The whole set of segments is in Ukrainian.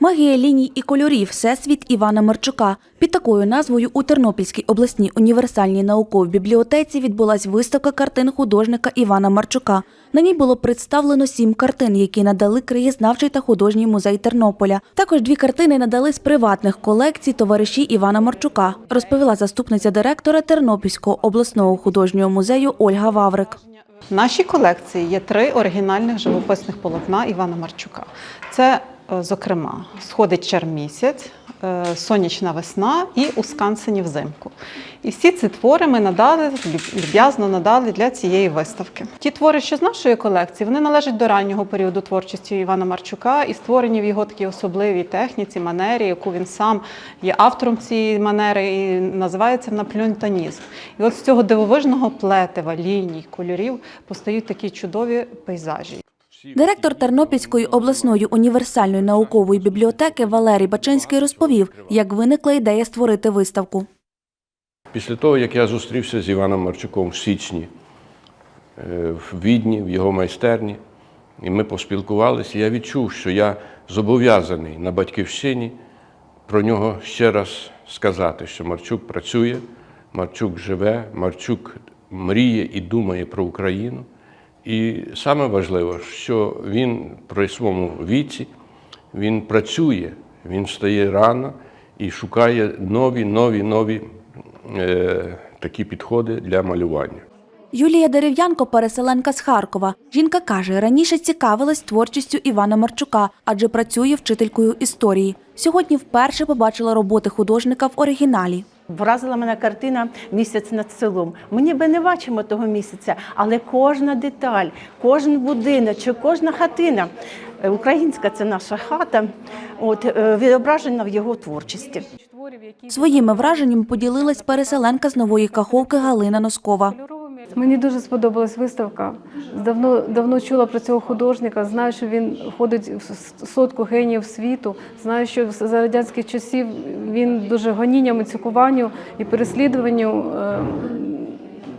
Магія ліній і кольорів Всесвіт Івана Марчука. Під такою назвою у Тернопільській обласній універсальній науковій бібліотеці відбулась виставка картин художника Івана Марчука. На ній було представлено сім картин, які надали краєзнавчий та художній музей Тернополя. Також дві картини надали з приватних колекцій товариші Івана Марчука, розповіла заступниця директора Тернопільського обласного художнього музею Ольга Ваврик. В нашій колекції є три оригінальних живописних полотна Івана Марчука. Це, зокрема, сходить чар е, сонячна весна і у взимку. І всі ці твори ми надали, люб- люб'язно надали для цієї виставки. Ті твори, що з нашої колекції, вони належать до раннього періоду творчості Івана Марчука і створені в його такій особливій техніці, манері, яку він сам є автором цієї манери, і називається вона. І от з цього дивовижного плетива, ліній, кольорів постають такі чудові пейзажі. Директор Тернопільської обласної універсальної наукової бібліотеки Валерій Бачинський розповів, як виникла ідея створити виставку. Після того, як я зустрівся з Іваном Марчуком в січні е, в Відні, в його майстерні, і ми поспілкувалися, я відчув, що я зобов'язаний на батьківщині про нього ще раз сказати, що Марчук працює, Марчук живе, Марчук мріє і думає про Україну. І саме важливо, що він при своєму віці він працює, він встає рано і шукає нові, нові, нові е, такі підходи для малювання. Юлія Дерев'янко, переселенка з Харкова. Жінка каже, раніше цікавилась творчістю Івана Марчука, адже працює вчителькою історії. Сьогодні вперше побачила роботи художника в оригіналі. Вразила мене картина Місяць над селом. Ми ніби не бачимо того місяця, але кожна деталь, кожен будиночок, кожна хатина. е, Українська це наша хата, от е, відображена в його творчості. Своїми враженнями поділилась переселенка з нової каховки Галина Носкова. Мені дуже сподобалась виставка. Давно давно чула про цього художника. Знаю, що він входить в сотку геніїв світу. Знаю, що за радянських часів він дуже гонінням і цькуванню і переслідуванню е,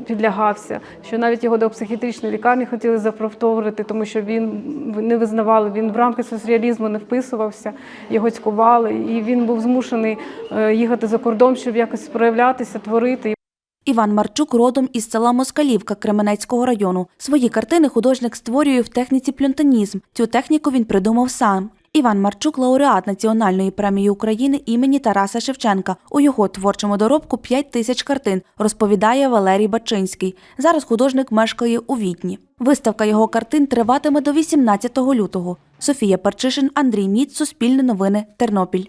підлягався. Що навіть його до психіатричної лікарні хотіли запровторити, тому що він не визнавали. Він в рамки соціалізму не вписувався, його цькували, і він був змушений е, їхати за кордон, щоб якось проявлятися, творити. Іван Марчук родом із села Москалівка Кременецького району. Свої картини художник створює в техніці плюнтанізм. Цю техніку він придумав сам. Іван Марчук лауреат Національної премії України імені Тараса Шевченка. У його творчому доробку 5 тисяч картин, розповідає Валерій Бачинський. Зараз художник мешкає у Відні. Виставка його картин триватиме до 18 лютого. Софія Парчишин, Андрій Міц, Суспільне новини, Тернопіль.